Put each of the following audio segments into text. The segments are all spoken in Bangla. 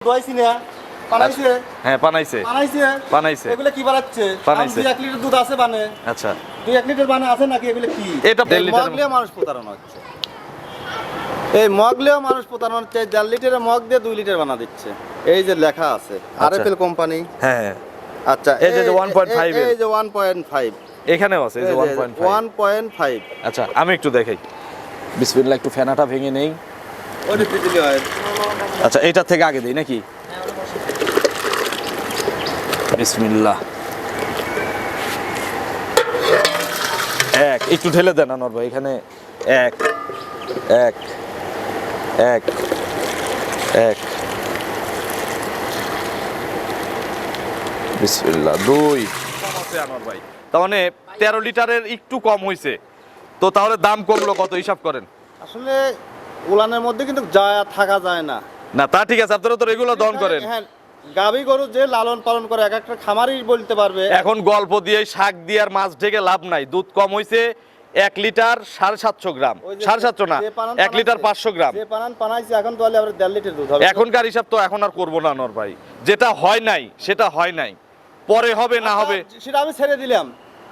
দোয়াইছি না বানাইছে হ্যাঁ বানাইছে বানাইছে বানাইছে। এগুলো কি বানাচ্ছে? বানাইছে। দুই লিটার দুধ আছে বানে। আচ্ছা। দুই লিটার বানে আছে নাকি এগুলো কি? এটা দেড় লিটার- মানুষ প্রতারণা হচ্ছে। এই মগ মানুষ প্রতারণা হচ্ছে এই লিটারের মগ দিয়ে দুই লিটার বানা দিচ্ছে। এই যে লেখা আছে আর এফ এল কোম্পানি। হ্যাঁ হ্যাঁ। আচ্ছা এই যে 1.5 এর। এই যে ওয়ান পয়েন্ট ফাইভ এখানেও আছে এই যে 1.5 ওয়ান পয়েন্ট ফাইভ আচ্ছা আমি একটু দেখাই। বিসমিল্লাহ একটু ফেনাটা ভেঙে নেই। আচ্ছা এইটার থেকে আগে দিই নাকি? বিসমিল্লাহ। এক একটু ঢেলে দেন আনোয়ার ভাই এখানে এক এক এক এক। বিসমিল্লাহ দুই। আনোয়ার ভাই তার মানে তেরো লিটারের একটু কম হয়েছে তো তাহলে দাম কমলো কত হিসাব করেন। আসলে উলানের মধ্যে কিন্তু যায় থাকা যায় না। না তা ঠিক আছে আপনারা তো রেগুলার দহন করেন। হ্যাঁ গাভী গরু যে লালন পালন করে এক একটা খামারই বলতে পারবে। এখন গল্প দিয়ে শাক দিয়ে আর মাছ ঢেকে লাভ নাই। দুধ কম হয়েছে এক লিটার সাড়ে সাতশো গ্রাম। সাড়ে সাতশো না এক লিটার পাঁচশো গ্রাম। পানাইছে এখন তাহলে আবার দেড় লিটার দুধ হবে। এখনকার হিসাব তো এখন আর করব না নর ভাই। যেটা হয় নাই সেটা হয় নাই। পরে হবে না হবে। সেটা আমি ছেড়ে দিলাম।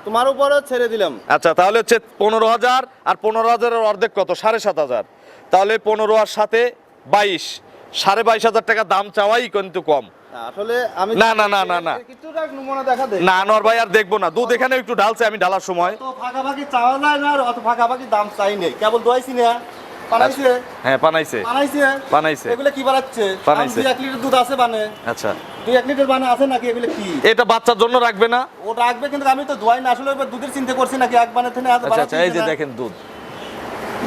তোমার উপরে ছেড়ে দিলাম। আচ্ছা তাহলে হচ্ছে পনেরো হাজার আর পনেরো হাজারের অর্ধেক কত? সাড়ে সাত হাজার। তাহলে পনেরো আর সাথে বাইশ। সাড়ে বাইশ হাজার টাকা দাম চাওয়াই কিন্তু কম। আসলে আমি না, না, না, না, না। কিছুটা নমুনা দেখা দেয় না আনোয়ার ভাই আর দেখব না। দুধ এখানে একটু ঢালছে আমি ঢালার সময়। অত ফাঁকাফাঁকি চাওয়া যায় না আর অত ফাঁকাফাঁকি দাম চাই নেই। কেবল দোয়াইছি না। বানাইছে। হ্যাঁ বানাইছে। বানাইছে। বানাইছে। এগুলো কি বানাচ্ছে? বানাইছে। লিটার দুধ আছে বানে। আচ্ছা। লিটার বানে আছে নাকি এগুলো কি? এটা বাচ্চার জন্য রাখবে না? ও রাখবে কিন্তু আমি তো দোয়াই না। আসলে দুধের চিন্তা করছি নাকি এক বানে থেকে আচ্ছা আচ্ছা এই যে দেখেন দুধ।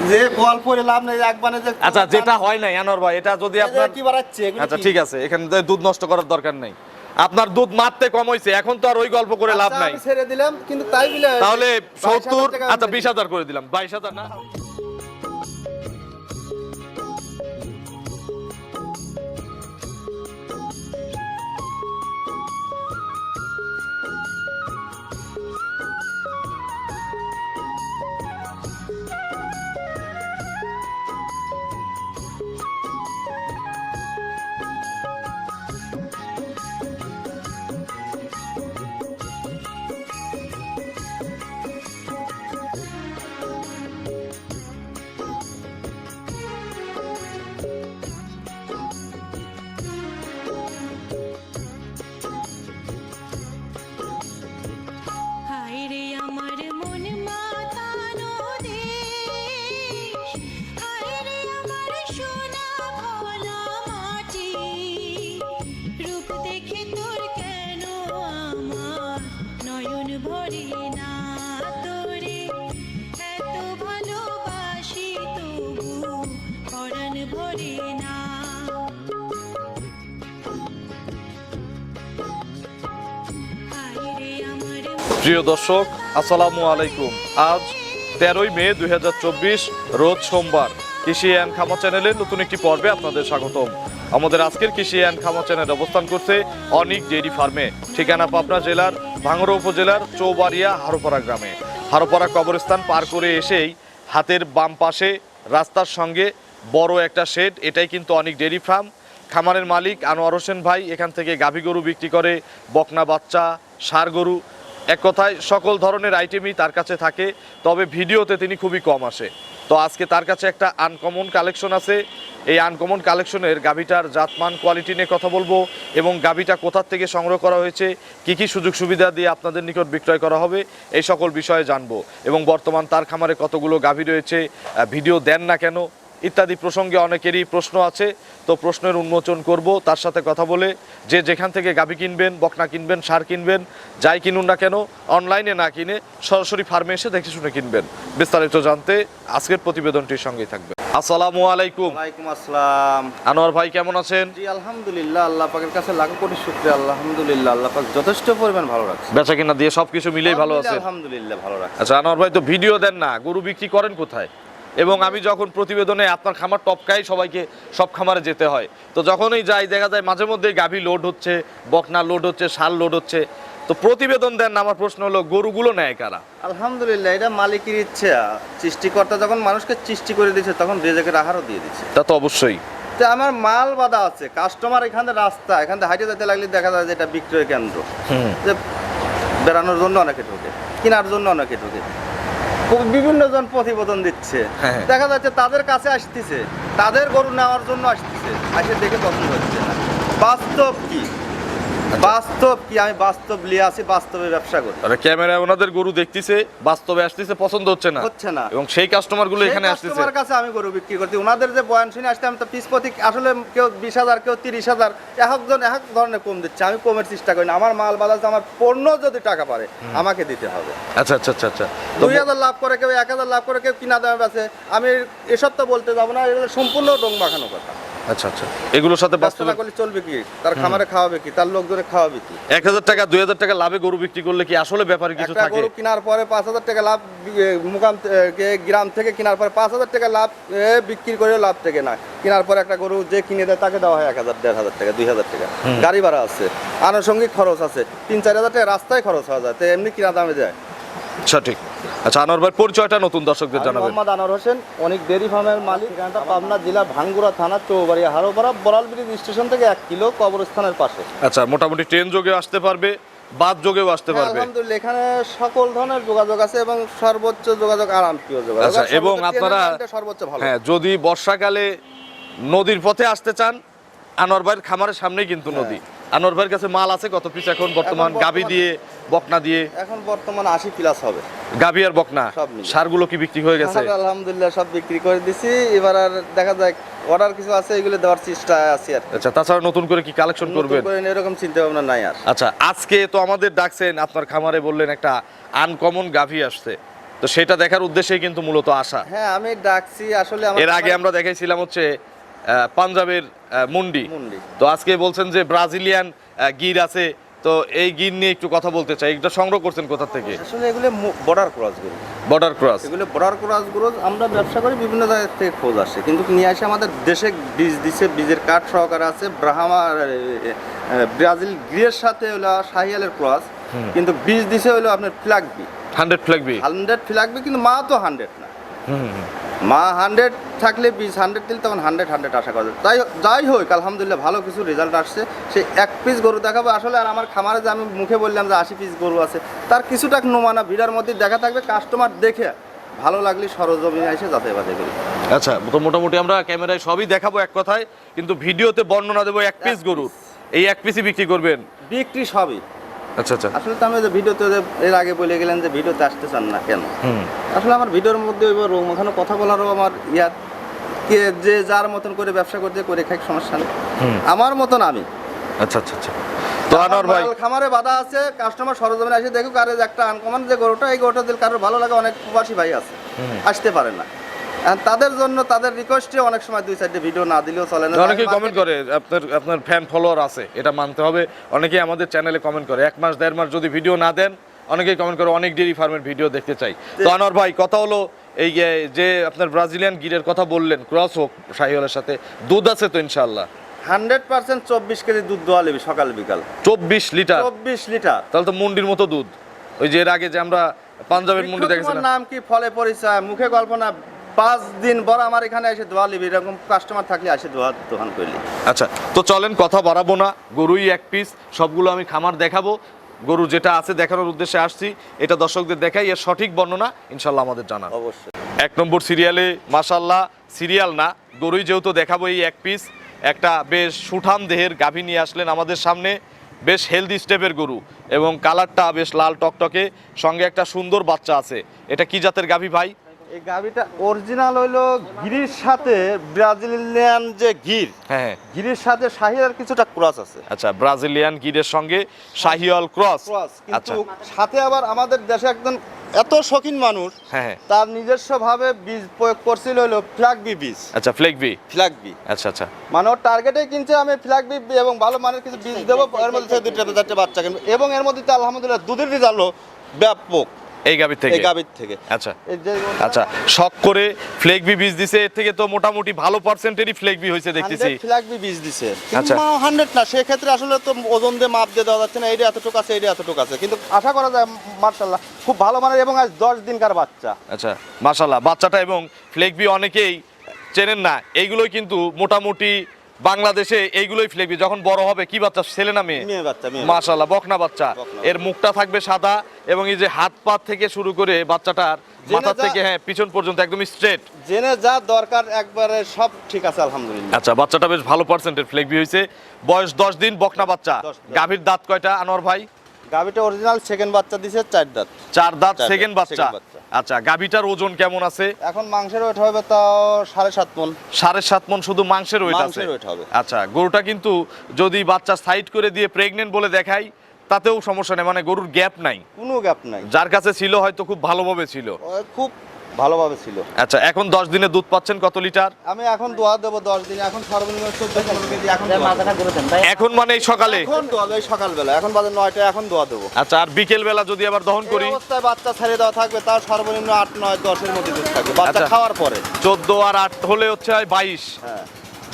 যে বল করে লাভ নেই এক যে আচ্ছা যেটা হয় নাই আনোয়ার ভাই এটা যদি আপনার কি বাড়াচ্ছে আচ্ছা ঠিক আছে এখানে দুধ নষ্ট করার দরকার নেই। আপনার দুধ মারতে কম হয়েছে এখন তো আর ওই গল্প করে লাভ আচ্ছা, নাই। ছেড়ে দিলাম কিন্তু তাই তাহলে সত্তর আচ্ছা বিশ হাজার করে দিলাম বাইশ হাজার না? প্রিয় দর্শক, আসসালামু আলাইকুম। আজ তেরোই মে দু হাজার চব্বিশ, রোজ সোমবার। কৃষি অ্যান্ড খামা চ্যানেলের নতুন একটি পর্বে আপনাদের স্বাগতম। আমাদের আজকের কৃষি অ্যান্ড খামা চ্যানেল অবস্থান করছে অনিক ডেইরি ফার্মে, ঠিকানা পাবনা জেলার ভাঙড়া উপজেলার চৌবাড়িয়া হারোপাড়া গ্রামে। হারোপাড়া কবরস্থান পার করে এসেই হাতের বাম পাশে রাস্তার সঙ্গে বড় একটা শেড, এটাই কিন্তু অনেক ডেইরি ফার্ম। খামারের মালিক আনোয়ার হোসেন ভাই এখান থেকে গাভী গরু বিক্রি করে, বকনা বাচ্চা, ষাঁড় গরু এক কথায়, সকল ধরনের আইটেমই তার কাছে থাকে, তবে ভিডিওতে তিনি খুবই কম আসে। তো আজকে তার কাছে একটা আনকমন কালেকশন আছে। এই আনকমন কালেকশনের গাভীটার জাতমান কোয়ালিটি নিয়ে কথা বলব এবং গাভীটা কোথার থেকে সংগ্রহ করা হয়েছে, কি কি সুযোগ সুবিধা দিয়ে আপনাদের নিকট বিক্রয় করা হবে, এই সকল বিষয়ে জানব। এবং বর্তমান তার খামারে কতগুলো গাভী রয়েছে ভিডিও দেন না কেন ইত্যাদি প্রসঙ্গে অনেকেরই প্রশ্ন আছে তো প্রশ্নের উন্মোচন করব। তার সাথে কথা বলে যে যেখান থেকে গাভী কিনবেন বকনা কিনবেন সার কিনবেন যাই কিনুন না কেন অনলাইনে না কিনে সরাসরি ফার্মে এসে দেখে শুনে কিনবেন। বিস্তারিত জানতে আজকের প্রতিবেদনটির সঙ্গেই থাকবে আসসালামু আলাইকুম। ওয়ালাইকুম আসসালাম। আনোয়ার ভাই কেমন আছেন? জি আলহামদুলিল্লাহ আল্লাহ পাকের কাছে লাখো কোটি শুকরিয়া আলহামদুলিল্লাহ আল্লাহ পাক যথেষ্ট পরিমাণ ভালো রাখছে। বেচা কিনা দিয়ে সবকিছু মিলেই ভালো আছে আলহামদুলিল্লাহ ভালো রাখছে। আচ্ছা আনোয়ার ভাই তো ভিডিও দেন না গরু বিক্রি করেন কোথায়? এবং আমি যখন প্রতিবেদনে আপনার খামার টপকাই সবাইকে সব খামারে যেতে হয়। তো যখনই যাই দেখা যায় মাঝে মধ্যে গাভী লোড হচ্ছে বকনা লোড হচ্ছে শাল লোড হচ্ছে। তো প্রতিবেদন দেন আমার প্রশ্ন হলো গরুগুলো নেয় কারা? আলহামদুলিল্লাহ এটা মালিকের ইচ্ছা। সৃষ্টিকর্তা যখন মানুষকে সৃষ্টি করে দিয়েছে তখন রেজেকের আহারও দিয়ে দিচ্ছে তা তো অবশ্যই। তো আমার মাল বাধা আছে কাস্টমার এখানে রাস্তা এখান থেকে হাইটে যেতে লাগলে দেখা যায় যে এটা বিক্রয় কেন্দ্র। যে বেড়ানোর জন্য অনেকে ঢোকে কেনার জন্য অনেকে ঢোকে। বিভিন্ন জন প্রতিবেদন দিচ্ছে। হ্যাঁ। দেখা যাচ্ছে তাদের কাছে আসতেছে তাদের গরু নেওয়ার জন্য আসতেছে আসে দেখে পছন্দ হচ্ছে না। বাস্তব কি? বাস্তব কি আমি বাস্তব লিয়ে আসি বাস্তবে ব্যবসা করি। তারা ক্যামেরায় ওনাদের গরু দেখতেছে বাস্তবে আসতেছে পছন্দ হচ্ছে না। হচ্ছে না। এবং সেই কাস্টমারগুলো এখানে আসতেছে। কাস্টমার কাছে আমি গরু বিক্রি করছি। ওনাদের যে বয়ান শুনে আসতে আমি তো পিস প্রতি আসলে কেউ বিশ হাজার কেউ তিরিশ হাজার এক একজন এক ধরনের কম দিচ্ছে। আমি কমের চেষ্টা করি না। আমার মাল বাজাচ্ছে আমার পণ্য যদি টাকা পারে আমাকে দিতে হবে। আচ্ছা আচ্ছা আচ্ছা আচ্ছা। তো দুই হাজার লাভ করে কেউ এক হাজার লাভ করে কেউ কিনা দামে আছে। আমি এসব তো বলতে যাব না এগুলো সম্পূর্ণ ডোং মাখানো কথা। আচ্ছা আচ্ছা। এগুলোর সাথে বাস্তবে করলে চলবে কি? তার খামারে খাওয়াবে কি? তার লোকজনে খাওয়াবে কি? এক হাজার টাকা দুই হাজার টাকা লাভে গরু বিক্রি করলে কি আসলে ব্যাপারে কিছু থাকে? গরু কেনার পরে পাঁচ হাজার টাকা লাভ মুকাম গ্রাম থেকে কেনার পরে পাঁচ হাজার টাকা লাভ বিক্রি করে লাভ থেকে না। কেনার পরে একটা গরু যে কিনে দেয় তাকে দেওয়া হয় এক হাজার দেড় হাজার টাকা দুই হাজার টাকা। গাড়ি ভাড়া আছে। আনুষঙ্গিক খরচ আছে। তিন চার হাজার টাকা রাস্তায় খরচ হওয়া যায়। তো এমনি কিনা দামে যায়। সঠিক। আচ্ছা আনোয়ার ভাই পরিচয়টা নতুন দর্শকদের জানাবেন। মোহাম্মদ আনোয়ার হোসেন অনেক ডেরি ফার্মের মালিক। ঠিকানাটা পাবনা জেলা ভাঙ্গুরা থানা চৌবাড়ি হারোপাড়া বড়াল ব্রিজ স্টেশন থেকে এক কিলো কবরস্থানের পাশে। আচ্ছা মোটামুটি ট্রেন যোগেও আসতে পারবে বাদ যোগেও আসতে পারবে। আলহামদুলিল্লাহ এখানে সকল ধরনের যোগাযোগ আছে এবং সর্বোচ্চ যোগাযোগ আরাম প্রিয় যোগাযোগ। আচ্ছা, এবং আপনারা- সর্বোচ্চ ভালো। হ্যাঁ যদি বর্ষাকালে নদীর পথে আসতে চান আনোয়ার ভাইয়ের খামারের সামনেই কিন্তু নদী। আনোয়ার ভাইয়ের কাছে মাল আছে কত পিস এখন? বর্তমান গাবি দিয়ে বকনা দিয়ে। এখন বর্তমান আশি প্লাস হবে। গাবি আর বকনা। সারগুলো কি বিক্রি হয়ে গেছে? আলহামদুলিল্লাহ সব বিক্রি করে দিছি। এবার আর দেখা যায় অর্ডার কিছু আছে এগুলো দেওয়ার চেষ্টা আছি আর আচ্ছা তাছাড়া নতুন করে কি কালেকশন নতুন করবেন? করে এরকম চিন্তা ভাবনা নাই আর। আচ্ছা আজকে তো আমাদের ডাকছেন আপনার খামারে বললেন একটা আনকমন গাভি আসছে। তো সেটা দেখার উদ্দেশ্যেই কিন্তু মূলত আসা হ্যাঁ আমি ডাকছি আসলে এর আগে আমরা দেখাইছিলাম হচ্ছে পাঞ্জাবের মুন্ডি। তো আজকে বলছেন যে ব্রাজিলিয়ান গির আছে। তো এই গির নিয়ে একটু কথা বলতে চাই। এটা সংগ্রহ করছেন কোথা থেকে? আসলে এগুলো বর্ডার ক্রসগুলো বর্ডার ক্রস এগুলো বর্ডার ক্রসগুলো আমরা ব্যবসা করি বিভিন্ন জায়গা থেকে খোঁজ আসে। কিন্তু নিয়ে আসে আমাদের দেশে বীজ দিছে বীজের কাঠ সহকারে আছে। ব্রাহ্মা ব্রাজিল গ্রিয়ের সাথে হলো শাহিয়ালের ক্রস কিন্তু বীজ দিছে হলো আপনার ফ্ল্যাগ ফ্ল্যাগবি হান্ড্রেড ফ্ল্যাগবি হান্ড্রেড ফ্ল্যাগবি কিন্তু মা তো হান্ড্রেড না। মা হান্ড্রেড থাকলে বীজ হান্ড্রেড দিলে তখন হান্ড্রেড হান্ড্রেড আশা করা যায়। তাই যাই হোক আলহামদুলিল্লাহ ভালো কিছু রেজাল্ট আসছে। সেই এক পিস গরু দেখাবো। আসলে আর আমার খামারে যে আমি মুখে বললাম যে আশি পিস গরু আছে তার কিছুটা নোমানা ভিড়ার মধ্যে দেখা থাকবে। কাস্টমার দেখে ভালো লাগলে সরজমিনে এসে যাচাই বাছাই করি। আচ্ছা তো মোটামুটি আমরা ক্যামেরায় সবই দেখাবো এক কথায় কিন্তু ভিডিওতে বর্ণনা দেবো এক পিস গরুর। এই এক পিসই বিক্রি করবেন? বিক্রি সবই। আচ্ছা আচ্ছা। আসলে তো আমি যে ভিডিওতে এর আগে বলে গেলেন যে ভিডিওতে আসতে চান না কেন? আসলে আমার ভিডিওর মধ্যে ওই রোম ওখানে কথা বলারও আমার ইয়ার কে যে যার মতন করে ব্যবসা করতে করে খাই সমস্যা নেই। আমার মতন আমি। আচ্ছা আচ্ছা আচ্ছা। তো আনোয়ার ভাই খামারে বাধা আছে কাস্টমার সরজমিনে এসে দেখুক আর একটা আনকমন যে গরুটা এই গরুটা দিল কারোর ভালো লাগে অনেক প্রবাসী ভাই আছে আসতে পারে না। তাদের জন্য তাদের রিকোয়েস্টে অনেক সময় দুই চারটে ভিডিও না দিলেও চলে না। অনেকেই কমেন্ট করে আপনার আপনার ফ্যান ফলোয়ার আছে এটা মানতে হবে। অনেকেই আমাদের চ্যানেলে কমেন্ট করে এক মাস দেড় মাস যদি ভিডিও না দেন অনেকেই কমেন্ট করে অনেক ডেরি ফার্মের ভিডিও দেখতে চাই। তো আনোয়ার ভাই কথা হলো এই যে- আপনার ব্রাজিলিয়ান গিরের কথা বললেন ক্রস হোক শাহিওয়ালের সাথে দুধ আছে তো ইনশাল্লাহ হান্ড্রেড পার্সেন্ট চব্বিশ কেজি দুধ দোয়া নেবি সকাল বিকাল। চব্বিশ লিটার? চব্বিশ লিটার। তাহলে তো মুন্ডির মতো দুধ। ওই যে এর আগে যে আমরা পাঞ্জাবের মুন্ডি দেখেছিলাম। নাম কি? ফলে পরিচয় মুখে গল্প না পাঁচ দিন পর আমার এখানে এসে দোয়া নিবি এরকম কাস্টমার থাকলে এসে দোয়া দোকান করলি আচ্ছা তো চলেন কথা বাড়াবো না। গরুই এক পিস সবগুলো আমি খামার দেখাবো। গরু যেটা আছে দেখানোর উদ্দেশ্যে আসছি এটা দর্শকদের দেখাই এর সঠিক বর্ণনা ইনশাল্লাহ আমাদের জানা অবশ্যই। এক নম্বর সিরিয়ালে মাসাল্লাহ সিরিয়াল না গরুই যেহেতু দেখাবো এই এক পিস একটা বেশ সুঠাম দেহের গাভী নিয়ে আসলেন আমাদের সামনে বেশ হেলদি স্টেপের গরু এবং কালারটা বেশ লাল টকটকে সঙ্গে একটা সুন্দর বাচ্চা আছে। এটা কি জাতের গাভী ভাই? এই গাভিটা অরিজিনাল হইল গিরির সাথে ব্রাজিলিয়ান যে গির হ্যাঁ হ্যাঁ। গিরির সাথে শাহিয়ার কিছুটা ক্রস আছে। আচ্ছা ব্রাজিলিয়ান গিরের সঙ্গে শাহিওয়াল ক্রস আচ্ছা কিন্তু সাথে আবার আমাদের দেশে একজন এত শৌখিন মানুষ হ্যাঁ হ্যাঁ। তার নিজস্ব ভাবে বীজ প্রয়োগ করছিল হলো ফ্ল্যাগবি বীজ। আচ্ছা ফ্লেকবি ফ্ল্যাগবি আচ্ছা আচ্ছা। মানে ওর টার্গেটে কিনছে আমি ফ্ল্যাগবি এবং ভালো মানের কিছু বীজ দেবো এর মধ্যে দুইটা চারটে বাচ্চা কিনবো। এবং এর মধ্যে আলহামদুলিল্লাহ দুধের রেজাল্ট ব্যাপক। এই গাভীর থেকে? এই গাভির থেকে। আচ্ছা। আচ্ছা শখ করে ফ্লেকবি বীজ দিছে এর থেকে তো মোটামুটি ভালো পার্সেন্টেরই ফ্লেকবি হয়েছে দেখতেছি। ফ্ল্যাগবি বীজ দিছে। আচ্ছা। হান্ড্রেড না সেক্ষেত্রে আসলে তো ওজন দিয়ে মাপ দিয়ে দেওয়া যাচ্ছে না এইটা এতটুকু আছে এইটা এতটুকু আছে। কিন্তু আশা করা যায় মার্শাল্লাহ খুব ভালো মানের এবং আজ দশ দিনকার বাচ্চা। আচ্ছা মাশাল্লাহ বাচ্চাটা এবং ফ্লেগবি অনেকেই চেনেন না এইগুলোই কিন্তু মোটামুটি বাংলাদেশে এইগুলোই ফ্লেগবি যখন বড় হবে কি বাচ্চা? ছেলে না মেয়ে? মাশাল্লাহ বকনা বাচ্চা। এর মুখটা থাকবে সাদা এবং এই যে হাত পা থেকে শুরু করে বাচ্চাটার মাথা থেকে হ্যাঁ পিছন পর্যন্ত একদম স্ট্রেট জেনে যা দরকার একবারে সব ঠিক আছে আলহামদুলিল্লাহ। আচ্ছা বাচ্চাটা বেশ ভালো পার্সেন্টের ফ্লেগবি হয়েছে। বয়স দশ দিন বকনা বাচ্চা। গাভীর দাঁত কয়টা আনোয়ার ভাই? গাভিটা অরিজিনাল সেকেন্ড বাচ্চা দিছে চার দাঁত। চার দাঁত সেকেন্ড বাচ্চা। আচ্ছা গাভীটার ওজন কেমন আছে? এখন মাংসের ওয়েট হবে তাও সাড়ে সাত মন সাড়ে সাত মন শুধু মাংসের ওয়েট আছে। আচ্ছা গরুটা কিন্তু যদি বাচ্চা সাইড করে দিয়ে প্রেগনেন্ট বলে দেখাই তাতেও সমস্যা নেই মানে গরুর গ্যাপ নাই। কোনো গ্যাপ নাই। যার কাছে ছিল হয়তো খুব ভালোভাবে ছিল। খুব ভালোভাবে ছিল। আচ্ছা এখন দশ দিনে দুধ পাচ্ছেন কত লিটার? আমি এখন দোয়া দেবো দশ দিনে। এখন সর্বনিম্ন চোদ্দ পনেরো কেজি এখন। এখন মানে এই সকালে? এখন দোয়া দেবো এই সকালবেলা। এখন বাজে নয়টা এখন দোয়া দেবো। আচ্ছা আর বিকেল বেলা যদি আবার দহন করি? অবস্থায় বাচ্চা ছেড়ে দেওয়া থাকবে তার সর্বনিম্ন আট নয় দশের মধ্যে দুধ থাকবে। বাচ্চা আচ্ছা। খাওয়ার পরে। চোদ্দ আর আট হলে হচ্ছে হয় বাইশ। হ্যাঁ।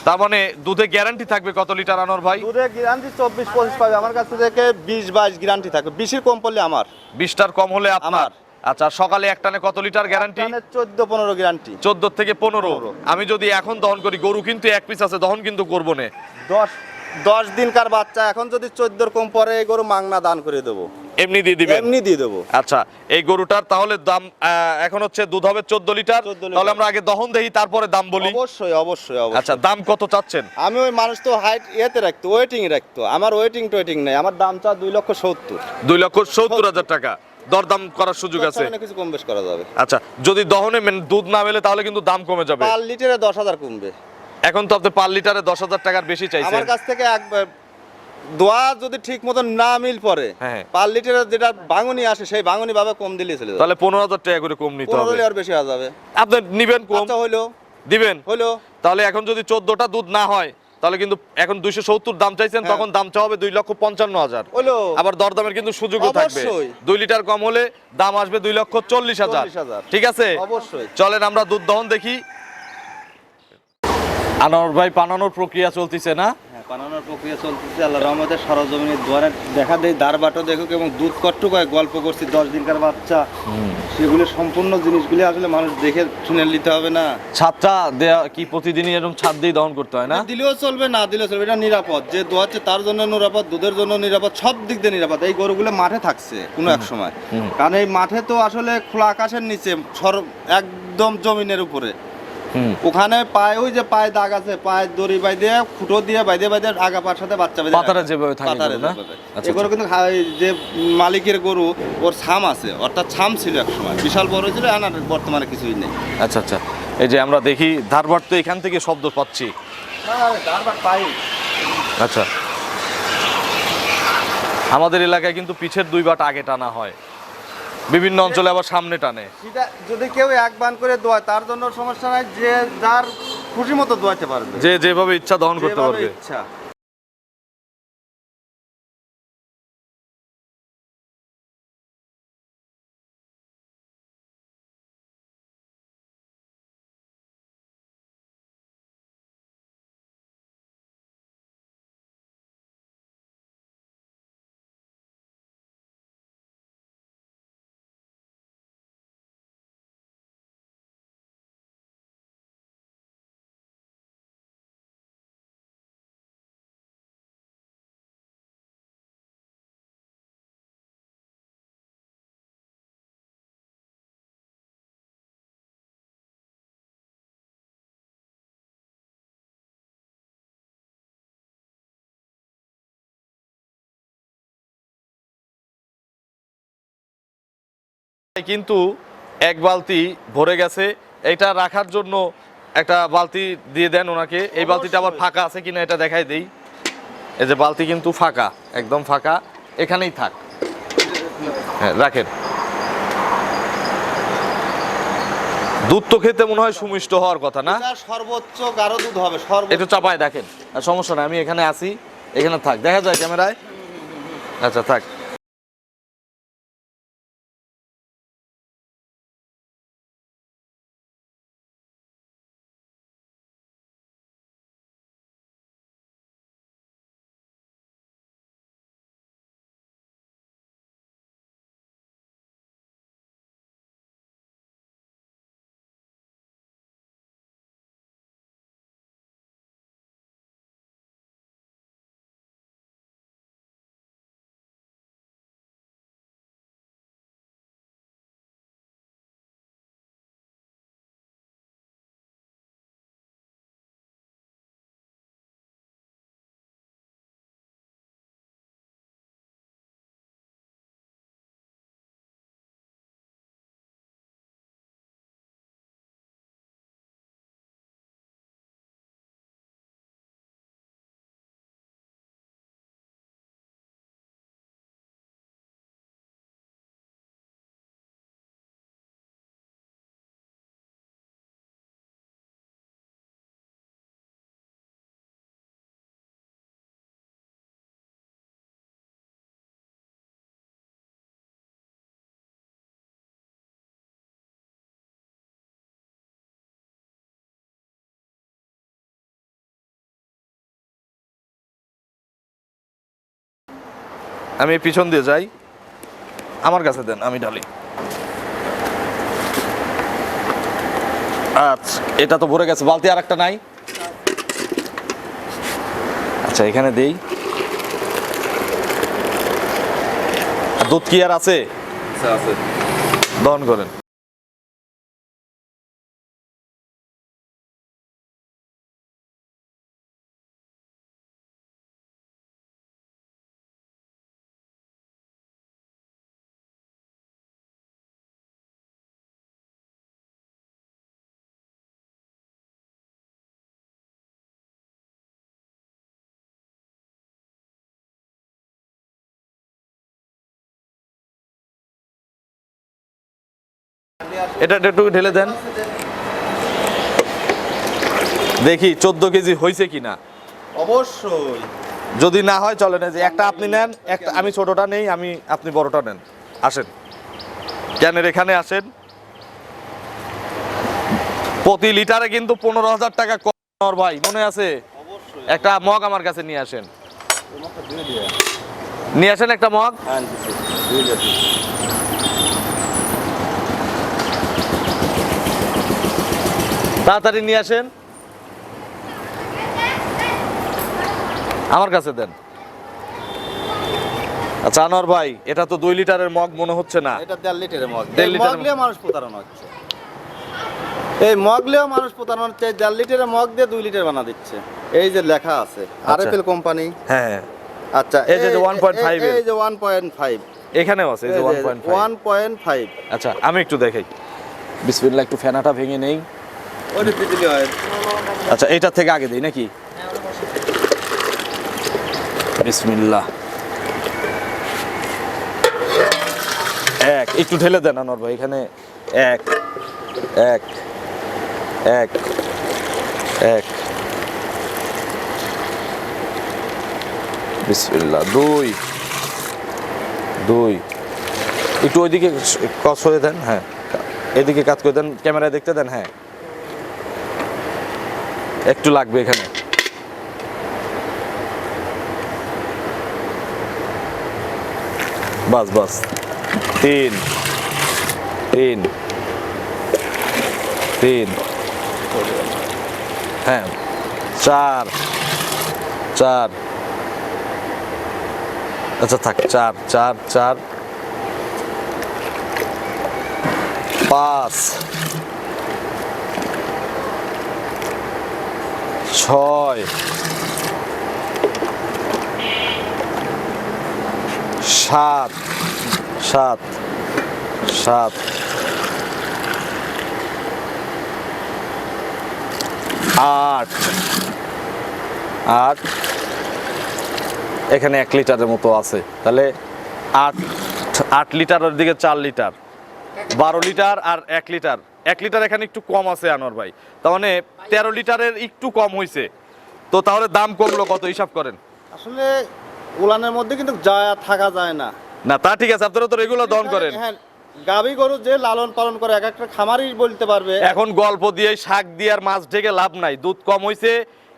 তার মানে দুধে গ্যারান্টি থাকবে কত লিটার আনোর ভাই? দুধে গ্যারান্টি চব্বিশ পঁচিশ পাবে। আমার কাছ থেকে বিশ বাইশ গ্যারান্টি থাকবে। বিশের কম পড়লে আমার। বিশটার কম হলে আপনার? আমার। আচ্ছা সকালে একটানে কত লিটার গ্যারান্টি চোদ্দ পনেরো গ্যারান্টি চোদ্দ থেকে পনেরো। আমি যদি এখন দহন করি গরু কিন্তু এক পিস আছে দহন কিন্তু করব না। দশ দশ দিনকার বাচ্চা এখন যদি চোদ্দোর কম পরে এই গরু মাংনা দান করে দেবো। এমনি দিয়ে দিবেন? এমনি দিয়ে দেবো। আচ্ছা এই গরুটার তাহলে দাম এখন হচ্ছে দুধ হবে চোদ্দ লিটার। 14 তাহলে আমরা আগে দহন দেই তারপরে দাম বলি। অবশ্যই অবশ্যই অবশ্যই। আচ্ছা দাম কত চাচ্ছেন? আমি ওই মানুষ তো হাইট ইয়েতে রাখতো ওয়েটিং রাখতো। আমার ওয়েটিং টোয়েটিং নেই আমার দাম চা দুই লক্ষ সত্তর। দুই লক্ষ সত্তর হাজার টাকা। দরদাম করার সুযোগ আছে। কিছু কম বেশ করা যাবে। আচ্ছা যদি দহনে দুধ না মেলে তাহলে কিন্তু দাম কমে যাবে। পার লিটারে দশ হাজার কমবে। এখন তো আপনি পার লিটারে দশ হাজার টাকার বেশি চাইছেন। আমার কাছ থেকে একবার দোয়া যদি ঠিক মতো না মিল পরে হ্যাঁ। পার লিটারে যেটা ভাঙনি আসে সেই ভাঙনি ভাবে কম দিলে চলে যাবে। তাহলে পনেরো হাজার টাকা করে কম নিতে হবে। আর বেশি হয়ে যাবে। আপনি নিবেন কম। আচ্ছা হইল। দিবেন। হইল। তাহলে এখন যদি চোদ্দটা দুধ না হয় তাহলে কিন্তু এখন দুইশো সত্তর দাম চাইছেন হ্যাঁ। তখন দাম চাওয়া হবে দুই লক্ষ পঞ্চান্ন হাজার। আবার দরদামের কিন্তু সুযোগও থাকবে। দুই লিটার কম হলে দাম আসবে দুই লক্ষ চল্লিশ হাজার। ঠিক আছে? অবশ্যই। চলেন আমরা দুধ দহন দেখি। আনোয়ার ভাই পানানোর প্রক্রিয়া চলতেছে না? বানানোর প্রক্রিয়া চলতেছে আল্লাহ রহমতের সরজমিনের দ্বারা দেখা দেয় দাঁড়বাটো দেখুক এবং দুধ কট্টু কয় গল্প করছি দশ দিনকার বাচ্চা। সেগুলো সম্পূর্ণ জিনিসগুলি আসলে মানুষ দেখে শুনে নিতে হবে না। ছাদটা দেয়া কি প্রতিদিনই এরকম ছাদ দিয়ে দহন করতে হয় না? দিলেও চলবে না দিলেও চলবে এটা নিরাপদ। যে দোয়াচ্ছে তার জন্য নিরাপদ দুধের জন্য নিরাপদ সব দিক দিয়ে নিরাপদ। এই গরুগুলো মাঠে থাকছে কোনো এক সময়। কারণ এই মাঠে তো আসলে খোলা আকাশের নিচে সর একদম জমিনের উপরে। ওখানে পায়ে ওই যে পায়ে দাগ আছে পায়ে দড়ি বাই দিয়ে ফুটো দিয়ে বাইদে বাইদে আগা পার সাথে বাচ্চা বেঁধে পাতারে যেভাবে থাকে না? আচ্ছা, এগুলো কিন্তু খা- এই যে মালিকের গরু ওর ছাম আছে অর্থাৎ ছাম ছিল এক সময়। বিশাল বড় ছিল এখন আর বর্তমানে কিছুই নেই। আচ্ছা আচ্ছা। এই যে আমরা দেখি ধারবার তো এখান থেকে শব্দ পাচ্ছি। আচ্ছা। আমাদের এলাকায় কিন্তু পিছের দুই বাট আগে টানা হয়। বিভিন্ন অঞ্চলে আবার সামনে টানে। যদি কেউ এক বান করে দোয়ায় তার জন্য সমস্যা নাই যে যার খুশি মতো দোয়াতে পারবে। যে যেভাবে ইচ্ছা দহন করতে পারবে। ইচ্ছা। কিন্তু এক বালতি ভরে গেছে। এটা রাখার জন্য একটা বালতি দিয়ে দেন ওনাকে। এই বালতিটা আবার ফাঁকা আছে কিনা এটা দেখাই দেই। এই যে বালতি কিন্তু ফাঁকা একদম ফাঁকা। এখানেই থাক। হ্যাঁ রাখেন। দুধ তো খেতে মনে হয় সুমিষ্ট হওয়ার কথা না? সর্বোচ্চ গাঢ় দুধ হবে একটু চাপায় দেখেন। সমস্যা নাই আমি এখানে আছি এখানে থাক। দেখা যায় ক্যামেরায়? আচ্ছা থাক। আমি পিছন দিয়ে যাই। আমার কাছে দেন আমি ডালি আচ্ছা এটা তো ভরে গেছে বালতি আর একটা নাই। আচ্ছা এখানে দেই। আর দুধ কি আর আছে? আছে। দহন করেন। এটা একটু ঢেলে দেন। দেখি চোদ্দ কেজি হয়েছে কিনা। অবশ্যই। যদি না হয় চলে না যে একটা আপনি নেন একটা আমি ছোটটা নেই আমি আপনি বড়টা নেন। আসেন। ক্যানের এখানে আসেন। প্রতি লিটারে কিন্তু পনেরো হাজার টাকা কম ভাই মনে আছে? একটা মগ আমার কাছে নিয়ে আসেন। নিয়ে আসেন একটা মগ হ্যাঁ দিচ্ছি। দুই লিটার। তাড়াতাড়ি নিয়ে আসেন। আমার কাছে দেন। আচ্ছা আনোয়ার ভাই এটা তো দুই লিটারের মগ মনে হচ্ছে না। এটা দেড় লিটারের মগ। দেড় লিটারের মানুষ প্রতারণা হচ্ছে। এই মগ নিয়েও মানুষ প্রতারণা হচ্ছে। দেড় লিটারের মগ দিয়ে দুই লিটার বানা দিচ্ছে। এই যে লেখা আছে আর এফ এল কোম্পানি। হ্যাঁ আচ্ছা এই যে 1.5 এর। এই যে ওয়ান পয়েন্ট ফাইভ এখানেও আছে এই যে one point one point five আচ্ছা আমি একটু দেখাই। বিসমিল্লাহ একটু ফেনাটা ভেঙে নেই। হয় আচ্ছা এইটার থেকে আগে দিই নাকি? বিসমিল্লাহ। এক, একটু ঢেলে দেন আনোয়ার ভাই, এখানে এক এক এক এক। বিসমিল্লাহ, দুই দুই। একটু ওইদিকে কস হয়ে দেন হ্যাঁ। এদিকে কাজ করে দেন, ক্যামেরায় দেখতে দেন হ্যাঁ। একটু লাগবে এখানে। বাস বাস। তিন। তিন। তিন। হ্যাঁ। চার। চার। আচ্ছা থাক, চার চার চার। পাঁচ। ছয়। সাত। সাত। সাত। আট। আট। এখানে এক লিটারের মতো আছে। তাহলে আট আট লিটারের দিকে চার লিটার। বারো লিটার আর এক লিটার। এক লিটার এখানে একটু কম আছে আনোয়ার ভাই। তার মানে তেরো লিটারের একটু কম হয়েছে তো তাহলে দাম কমলো কত হিসাব করেন। আসলে উলানের মধ্যে কিন্তু যায় থাকা যায় না। না তা ঠিক আছে আপনারা তো রেগুলার দহন করেন। হ্যাঁ গাভী গরু যে লালন পালন করে এক একটা খামারই বলতে পারবে। এখন গল্প দিয়ে শাক দিয়ে আর মাছ ঢেকে লাভ নাই। দুধ কম হয়েছে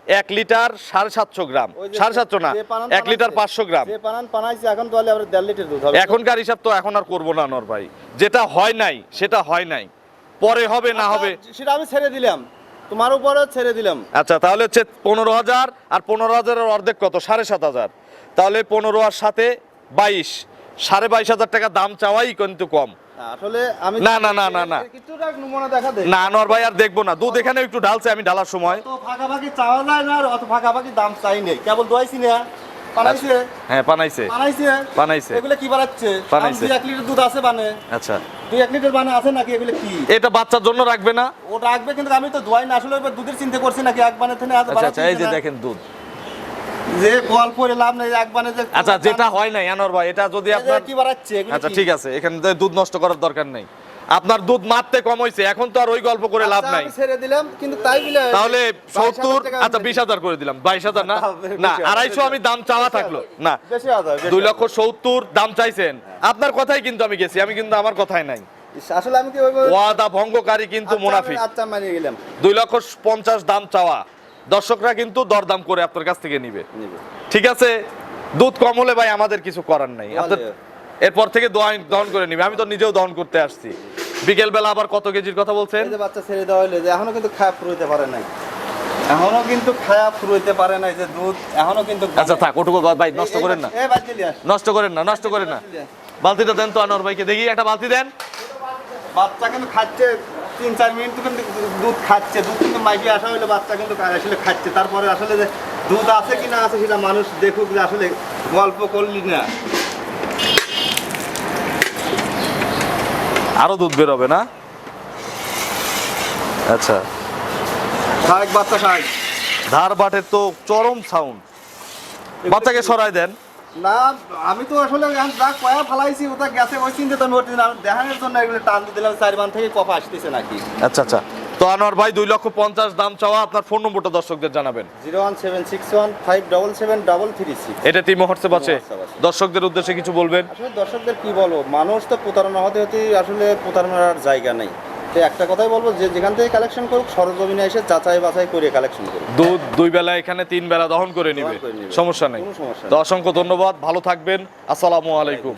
এক লিটার সাড়ে সাতশো গ্রাম। সাড়ে সাতশো না এক লিটার পাঁচশো গ্রাম। যে পানাইছে এখন তাহলে আমরা দেড় লিটার দুধ এখনকার হিসাব তো এখন আর করব না নর ভাই। যেটা হয় নাই সেটা হয় নাই। পরে হবে না হবে? আচ্ছা, সেটা আমি ছেড়ে দিলাম। তোমার উপরে ছেড়ে দিলাম। আচ্ছা তাহলে হচ্ছে পনেরো হাজার আর পনেরো হাজারের অর্ধেক কত? সাড়ে সাত হাজার। তাহলে পনেরো আর সাথে বাইশ। সাড়ে বাইশ হাজার টাকা দাম চাওয়াই কিন্তু কম। আসলে আমি না, না, না, না, না। না আনোয়ার ভাই আর দেখব না। দুধ এখানে একটু ঢালছে আমি ঢালার সময়। তো ফাঁকাফাঁকি চাওয়া যায় না আর অত ফাঁকাফাঁকি দাম চাই নেই। কেবল দোয়াইছি না। পানাইছে হ্যাঁ পানাইছে বানাইছে? বানাইছে। এগুলো কি বানাচ্ছে? বানাইছে। এক লিটার দুধ আছে বানে। আচ্ছা। দুই এক লিটার বানে আছে নাকি এগুলো কি? এটা বাচ্চার জন্য রাখবে না। ও রাখবে কিন্তু আমি তো দোয়াই না আসলে এবার দুধের চিন্তা করছি নাকি এক থেকে আচ্ছা আচ্ছা এই যে দেখেন দুধ। যে করে লাভ নেই এক বানে যে আচ্ছা যেটা হয় নাই আনোয়ার ভাই এটা যদি এই আপনার কি বাড়াচ্ছে আচ্ছা ঠিক আছে এখানে দুধ নষ্ট করার দরকার নেই। আপনার দুধ মারতে কম হয়েছে এখন তো আর ওই গল্প করে লাভ আচ্ছা, নাই। ছেড়ে দিলাম কিন্তু তাই তাহলে 22,000 সত্তর আচ্ছা আমি বিশ হাজার করে দিলাম বাইশ হাজার না? না হবে, আড়াইশো বেশি আমি দাম চাওয়া থাকল না। দুই লক্ষ সত্তর দাম চাইছেন। আপনার কথাই কিন্তু আমি গেছি আমি কিন্তু আমার কথাই নাই। আসলে আমি কি ওয়াদা ভঙ্গকারী কিন্তু মুনাফিক। আচ্ছা মানিয়ে গেলাম দুই লক্ষ পঞ্চাশ দাম চাওয়া। দর্শকরা কিন্তু দরদাম করে আপনার কাছ থেকে নিবে। ঠিক আছে? দুধ কম হলে ভাই আমাদের কিছু করার নাই। আপনার এরপর থেকে দোয়ান দহন করে নিবে। আমি তো নিজেও দহন করতে আসছি। বিকেল বেলা আবার কত কেজির কথা বলছেন? এই যে বাচ্চা ছেড়ে দেওয়া হইলে যে এখনও কিন্তু খায়া ফুরোইতে পারে নাই। এখনও কিন্তু খায়া ফুরোইতে পারে নাই যে দুধ এখনও কিন্তু আচ্ছা থাক ওটুকু ভাই নষ্ট করেন না। নষ্ট করেন না নষ্ট করেন না। বালতিটা দেন তো আনোয়ার ভাইকে। দেখি একটা বালতি দেন। বাচ্চা কিন্তু খাচ্ছে তিন চার মিনিট কিন্তু দুধ খাচ্ছে। দুধ কিন্তু মাইকে আসা হইলে বাচ্চা কিন্তু আসলে খাচ্ছে। তারপরে আসলে যে দুধ আছে কি না আছে সেটা মানুষ দেখুক যে আসলে গল্প করলি না। আরও দুধ বেরোবে না? আচ্ছা। শাক বাচ্চা শাক। ধার বাটের তো চরম সাউন্ড বাচ্চাকে সরাই দেন। না আমি তো আসলে যা কয়া ফালাইছি ওটা গেছে ওই চিন্তা আমি ওর দেখানোর জন্য এগুলো টান দিলাম চার মান থেকে কফা আসতেছে নাকি। আচ্ছা আচ্ছা। তো আনোয়ার ভাই দুই লক্ষ পঞ্চাশ দাম চাওয়া আপনার ফোন নম্বরটা দর্শকদের জানাবেন। Zero one seven six one five double seven double three six. এটা হোয়াটসঅ্যাপ আছে। দর্শকদের উদ্দেশ্যে কিছু বলবেন? আসলে দর্শকদের কি বলব মানুষ তো প্রতারণা হতে হতে আসলে প্রতারণার জায়গা নেই। তো একটা কথাই বলব যে যেখান থেকে কালেকশন করুক সরজমিনে এসে যাচাই বাছাই করে কালেকশন করুক। দুধ দুই বেলা এখানে তিন বেলা দহন করে নিবে। সমস্যা নেই। তো অসংখ্য ধন্যবাদ ভালো থাকবেন। আসসালামু আলাইকুম।